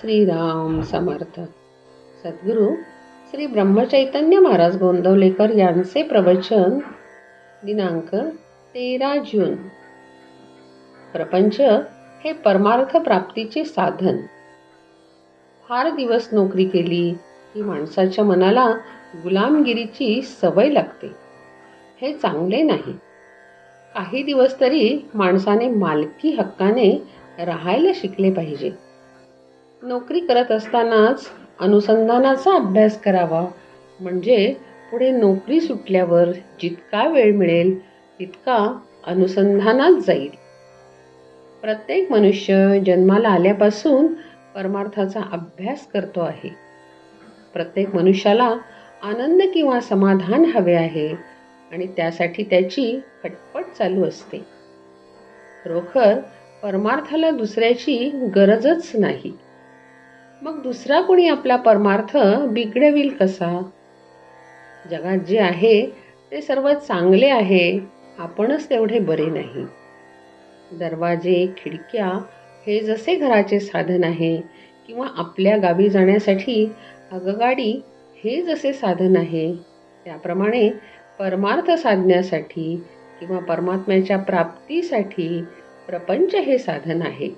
श्रीराम समर्थ. सद्गुरू श्री ब्रह्मचैतन्य महाराज गोंदवलेकर यांचे प्रवचन दिनांक तेरा जून. प्रपंच हे परमार्थ प्राप्तीचे साधन. फार दिवस नोकरी केली की माणसाच्या मनाला गुलामगिरीची सवय लागते. हे चांगले नाही. काही दिवस तरी माणसाने मालकी हक्काने राहायला शिकले पाहिजे. नोकरी करत असतानाच अनुसंधानाचा अभ्यास करावा. म्हणजे पुढे नोकरी सुटल्यावर जितका वेळ मिळेल तितका अनुसंधानात जाईल. प्रत्येक मनुष्य जन्माला आल्यापासून परमार्थाचा अभ्यास करतो आहे. प्रत्येक मनुष्याला आनंद किंवा समाधान हवे आहे आणि त्यासाठी त्याची खटपट चालू असते. खरोखर परमार्थाला दुसऱ्याची गरजच नाही. मग दुसरा कोणी आपला परमार्थ बिघडविल कसा? जगात जे आहे ते सर्व चांगले आहे आपणच तेवढे बरे नाही. दरवाजे खिडक्या हे जसे घराचे साधन आहे किंवा आपल्या गावी जाण्यासाठी आगगाडी हे जसे साधन आहे त्याप्रमाणे परमार्थ साधण्यासाठी किंवा परमात्म्याच्या प्राप्तीसाठी प्रपंच हे साधन आहे.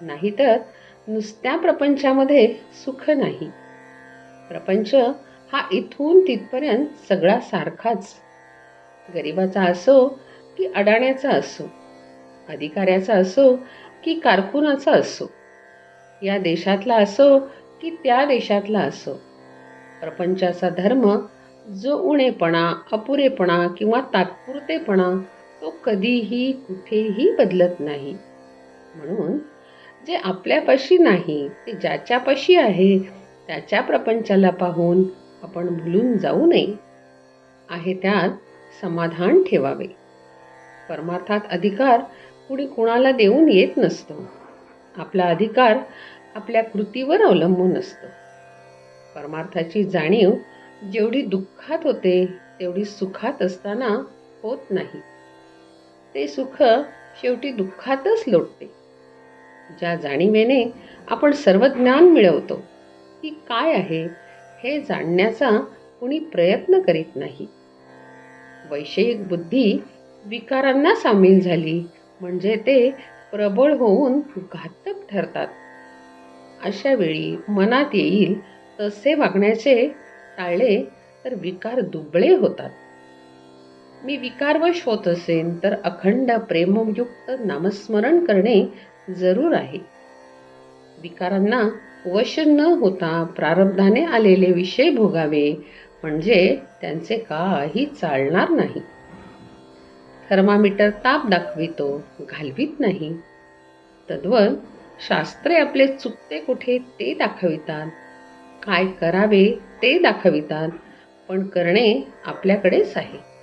नाहीतर नुसत्या प्रपंचामध्ये सुख नाही. प्रपंच हा इथून तिथपर्यंत सगळा सारखाच. गरिबाचा असो की अडाण्याचा असो अधिकाऱ्याचा असो की कारकुनाचा असो या देशातला असो की त्या देशातला असो प्रपंचाचा धर्म जो उणेपणा अपुरेपणा किंवा तात्पुरतेपणा तो कधीही कुठेही बदलत नाही. म्हणून जे आपल्यापाशी नाही ते ज्याच्यापाशी आहे त्याच्या प्रपंचाला पाहून आपण भुलून जाऊ नये. आहे त्यात समाधान ठेवावे. परमार्थात अधिकार कुणी कुणाला देऊन येत नसतो. आपला अधिकार आपल्या कृतीवर अवलंबून असतो. परमार्थाची जाणीव जेवढी दुःखात होते तेवढी सुखात असताना होत नाही. ते सुख शेवटी दुःखातच लोटते. ज्या जाणीवेने आपण सर्व ज्ञान मिळवतो ती काय आहे हे जाणण्याचा कुणी प्रयत्न करीत नाही. वैषयिक बुद्धी विकारांना सामील झाली म्हणजे ते प्रबळ होऊन घातक ठरतात. अशा वेळी मनात येईल तसे वागण्याचे टाळले तर विकार दुबळे होतात. मी विकारवश होत असेन तर अखंड प्रेमयुक्त नामस्मरण करणे जरूर आहे. विकारांना वश न होता प्रारब्धाने आलेले विषय भोगावे म्हणजे त्यांचे काही चालणार नाही. थर्मामीटर ताप दाखवितो घालवीत नाही. तद्वत शास्त्रे आपले चुकते कुठे ते दाखवितात. काय करावे ते दाखवितात पण करणे आपल्याकडेच आहे.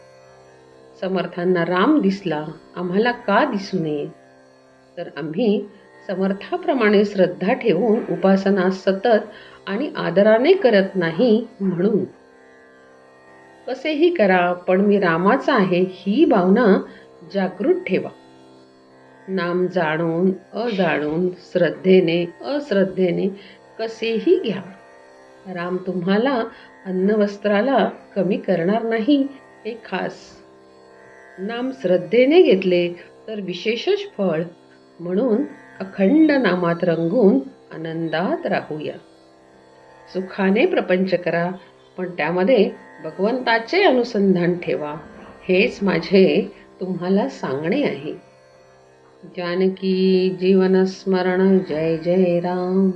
समर्थांना राम दिसला आम्हाला का दिसू नये? तर आम्ही समर्थाप्रमाणे श्रद्धा ठेवून उपासना सतत आणि आदराने करत नाही म्हणून. कसेही करा पण मी रामाचा आहे ही भावना जागृत ठेवा. नाम जाणून अजाणून श्रद्धेने अश्रद्धेने कसेही घ्या. राम तुम्हाला अन्नवस्त्राला कमी करणार नाही हे खास नाम श्रद्धेने घेतले तर विशेषच फळ. म्हणून अखंड नामात रंगून आनंदात राहूया. सुखाने प्रपंच करा पण त्यामध्ये भगवंताचे अनुसंधान ठेवा. हेच माझे तुम्हाला सांगणे आहे. जानकी जीवनस्मरण जय जय राम.